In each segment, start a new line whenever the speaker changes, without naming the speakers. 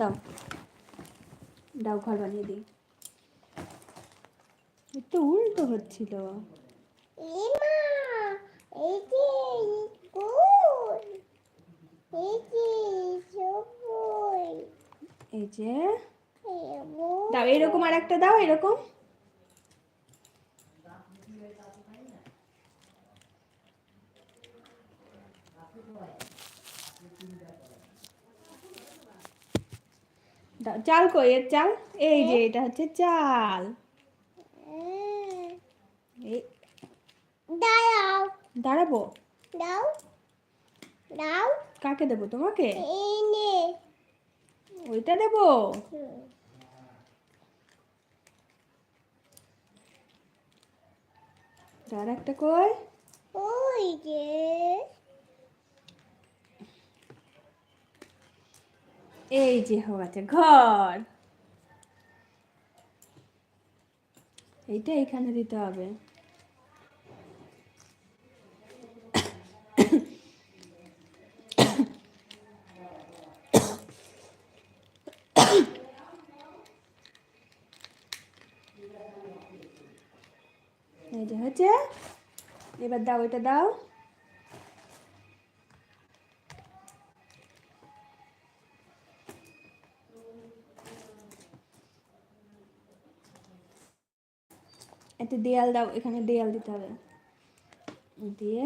দাও। দাও ঘর বানিয়ে দিই। একটু উল্টো হচ্ছিল।
এই মা এই যে
দাও এরকম আর একটা দাও এরকম। চাল কই এর চাল? এই যে এটা হচ্ছে চাল। দাঁড়াবো?
দাও দাও।
কাকে দেবো তোমাকে? ওইটা দেবো? আর একটা কই?
ওই যে।
এই যে হচ্ছে ঘর। এইটা এখানে দিতে হবে। এই যে হচ্ছে। এবার দাও, এটা দাও। একটা দেয়াল দাও, এখানে দেয়াল দিতে হবে। দিয়ে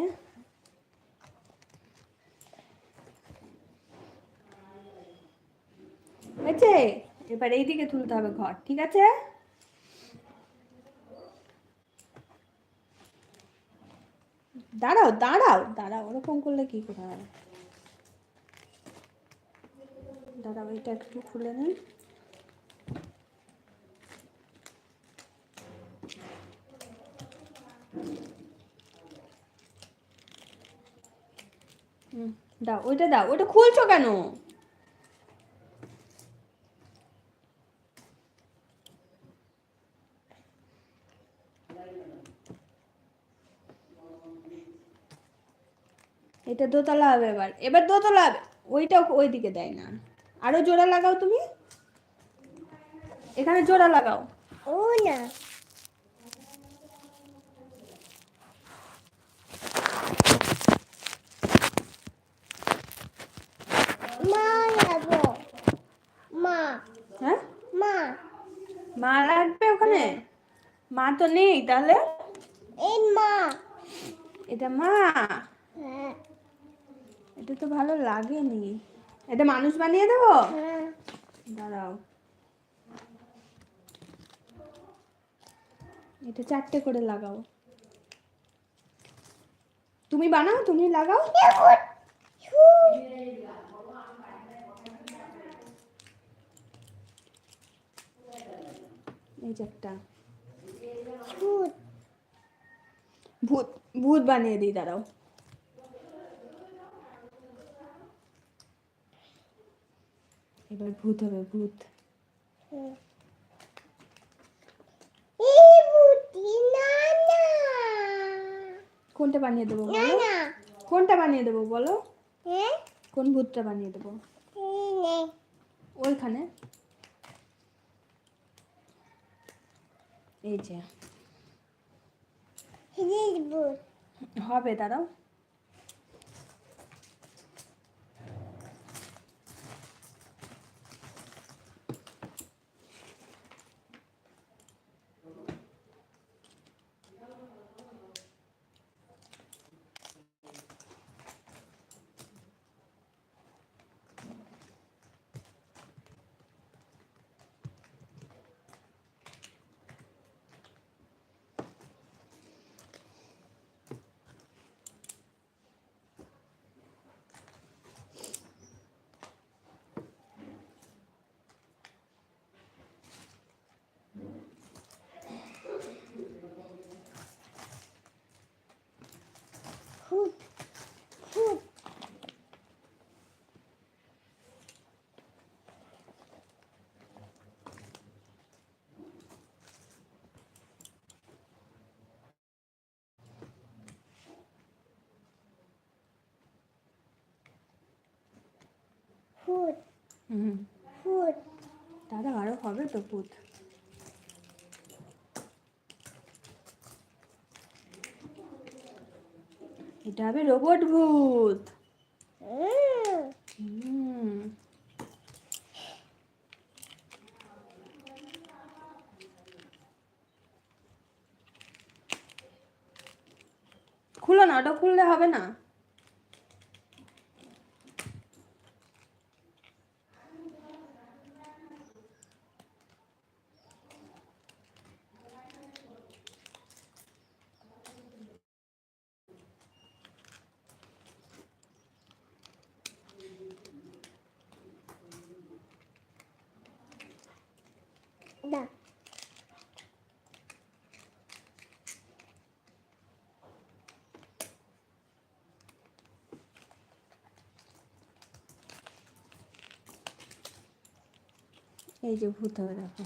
হয়েছে? এবার এইদিকে তুলতে হবে ঘর, ঠিক আছে? দাঁড়াও দাঁড়াও দাঁড়াও, ওরকম করলে কি করে হবে? দাঁড়াও, এটা একটু খুলে নিন দাও, ওইটা দাও, ওইটা খুলছো কেন? এটা দোতলা হবে এবার এবার দোতলা হবে ওইটা ওই দিকে দেয় না। আরও জোড়া লাগাও তুমি। এখানে জোড়া লাগাও।
ও না মা যাব মা
হ্যাঁ
মা।
মা লাগবে ওখানে? মা তো নেই তাহলে?
এই মা।
এটা মা?
হ্যাঁ।
এটা তো ভালো লাগেনি। এটা মানুষ বানিয়ে দেবো?
হ্যাঁ।
দাঁড়াও। এটা চারটে করে লাগাও। তুমি বানাও তুমি লাগাও। এই যে একটা।
ছুট
ভূত ভূত বানিয়ে দিই দাঁড়াও। এবার ভূত হবে ভূত। কোনটা বানিয়ে দেবো বলো? কোনটা বানিয়ে দেবো বলো? কোন ভূতটা বানিয়ে দেবো? ওইখানে। এই যে। হবে দাঁড়াও।
ভূত।
হুম।
ভূত।
দাদা আরও হবে তো ভূত। এটা হবে রোবট ভূত। হুম। খুলো না ওটা খুললে হবে না? এই যে ভূত হয়ে দেখো।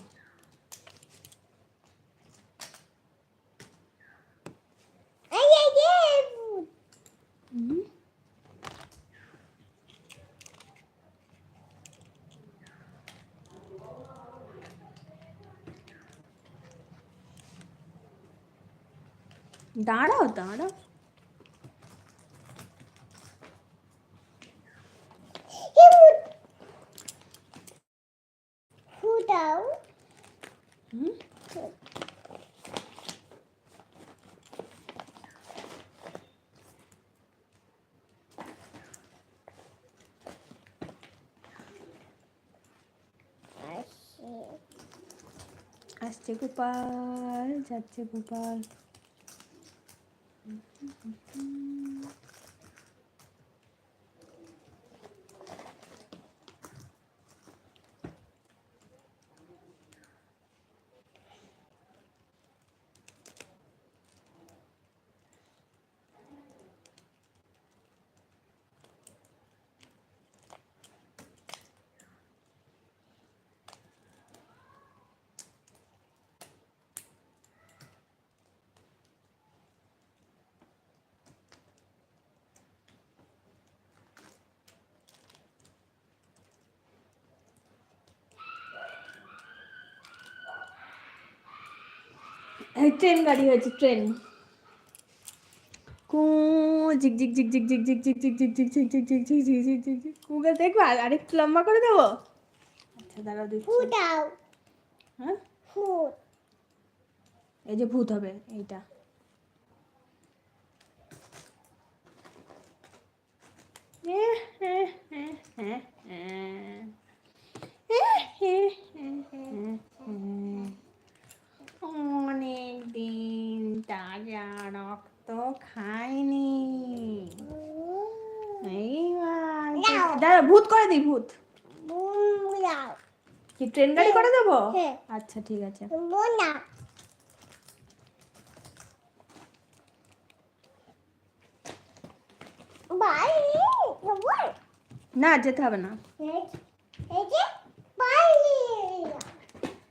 দাঁড়াও দাঁড়াও।
음? 응?
아씨. 아씨 고발. 자체 고발. ট্রেন গাড়ি হয়েছে ট্রেন কু ঝিক ঝিক ঝিক ঝিক ঝিক ঝিক ঝিক ঝিক ঝিক ঝিক ঝিক ঝিক ঝিক ঝিক ঝিক ঝিক ঝিক ঝিক কুকে দেখব আর আরেকটু লম্বা করে দেবো আচ্ছা দাঁড়াও হ্যাঁ
ভূত
এই যে ভূত হবে এইটা অনেক দিন তাজা রক্ত দাঁড়া ভূত করে দিই ভূত। কি ট্রেন গাড়ি করে দেবো?
হ্যাঁ।
আচ্ছা ঠিক আছে। না যেতে হবে না।
বাই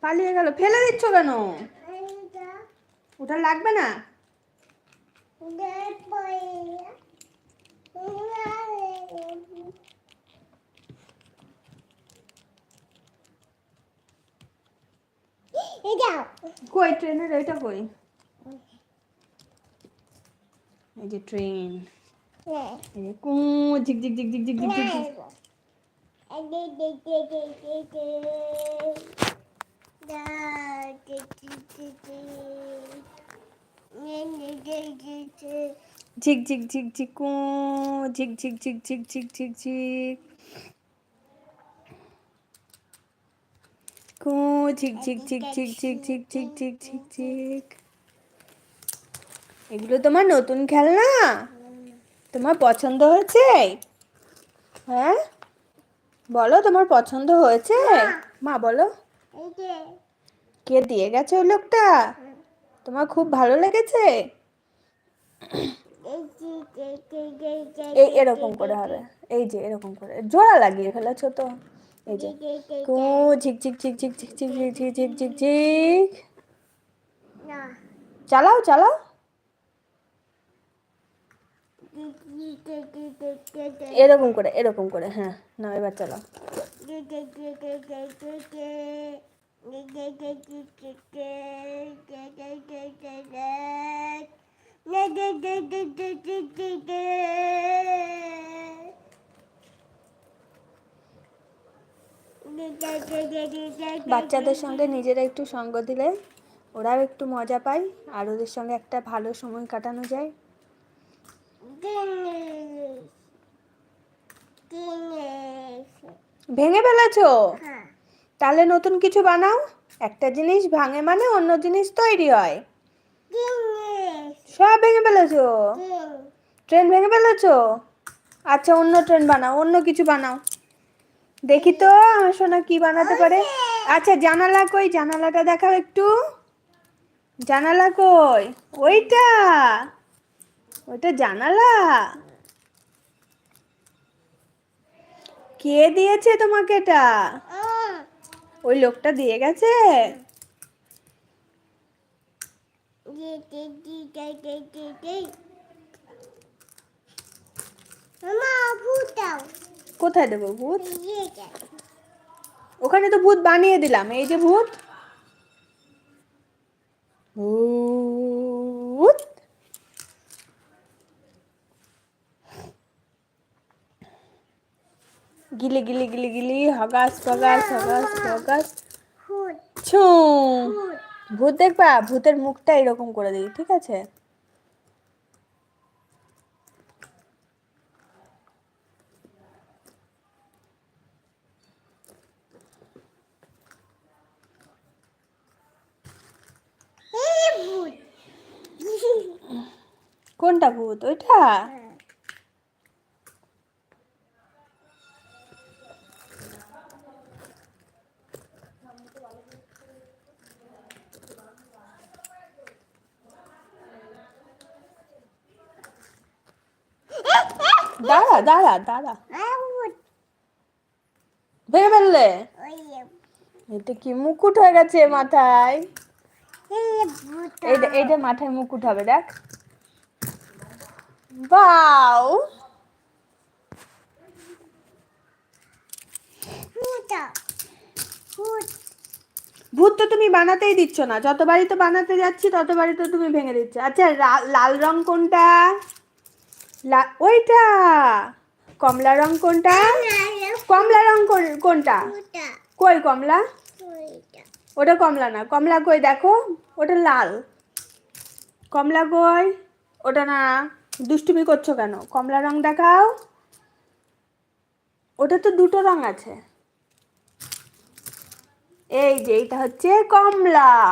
পালিয়ে গেল। ফেলে দিচ্ছ কেন? ওটা লাগবে না? কই ট্রেনের, এটা কই? এই যে ট্রেন। এই যে কু, ঝিক ঝিক ঝিক ঝিক ঝিক ঝিক ঝিক ঝিক। ঝিক ঝিক ঝিক ঝিক ঝিক ঝিক ঝিক ঝিক ঝিক ঝিক ঝিক কু ঝিক ঝিক ঝিক ঝিক ঝিক ঝিক ঝিক ঝিক ঝিক ঝিক এগুলো তোমার নতুন খেলনা তোমার পছন্দ হয়েছে হ্যাঁ বলো তোমার পছন্দ হয়েছে মা বলো কে দিয়ে গেছে ওই লোকটা তোমার খুব ভালো লেগেছে এই এরকম করে হবে এই যে এরকম করে জোড়া লাগিয়ে ফেলেছো তো এই যে কু ঝিক ঝিক ঝিক ঝিক ঝিক ঝিক ঝিক ঝিক ঝিক ঝিক ঝিক চালাও চালাও এরকম করে এরকম করে হ্যাঁ না এবার চালাও বাচ্চাদের সঙ্গে নিজেরা একটু সঙ্গ দিলে ওরাও একটু মজা পায় আর ওদের সঙ্গে একটা ভালো সময় কাটানো যায়। ভেঙে ফেলেছো? তাহলে নতুন কিছু বানাও। একটা জিনিস ভাঙে মানে অন্য জিনিস তৈরি হয়। সব ভেঙে ফেলেছো? ট্রেন ভেঙে ফেলেছো? আচ্ছা অন্য ট্রেন বানাও অন্য কিছু বানাও। দেখি তো আমার সোনা কি বানাতে পারে। আচ্ছা জানালা কই? জানালাটা দেখাও একটু। জানালা কই? ওইটা। ওইটা জানালা। কে দিয়েছে তোমাকে এটা? ওই লোকটা দিয়ে গেছে? কোথায় দেবো ভূত? ওখানে তো ভূত বানিয়ে দিলাম। এই যে ভূত। ভূত। গিলি গিলি গিলি গিলি, হগাস, ফগাস হগাস, ফগাস। ছু।
ভূত
দেখবা? ভূতের মুখটা এরকম করে দিই ঠিক আছে? কোনটা ভূত? ওইটা? দাঁড়া দাঁড়া দাঁড়া। ভেঙে ফেললে? এটা কি মুকুট হয়ে গেছে মাথায়? এইটা এইটা মাথায় মুকুট হবে দেখ। বাও!
ভূত
তো তুমি বানাতেই দিচ্ছ না। যতবারই তো বানাতে যাচ্ছি ততবারই তো তুমি ভেঙে দিচ্ছ। আচ্ছা লাল রং কোনটা? ওইটা। কমলা রং কোনটা? কমলা রং কোন- কোনটা? কই কমলা? ওটা কমলা না কমলা কই দেখো ওটা লাল। কমলা কই? ওটা না দুষ্টুমি করছ কেন? কমলা রং দেখাও। ওটা তো দুটো রং আছে। এই যে এইটা হচ্ছে কমলা।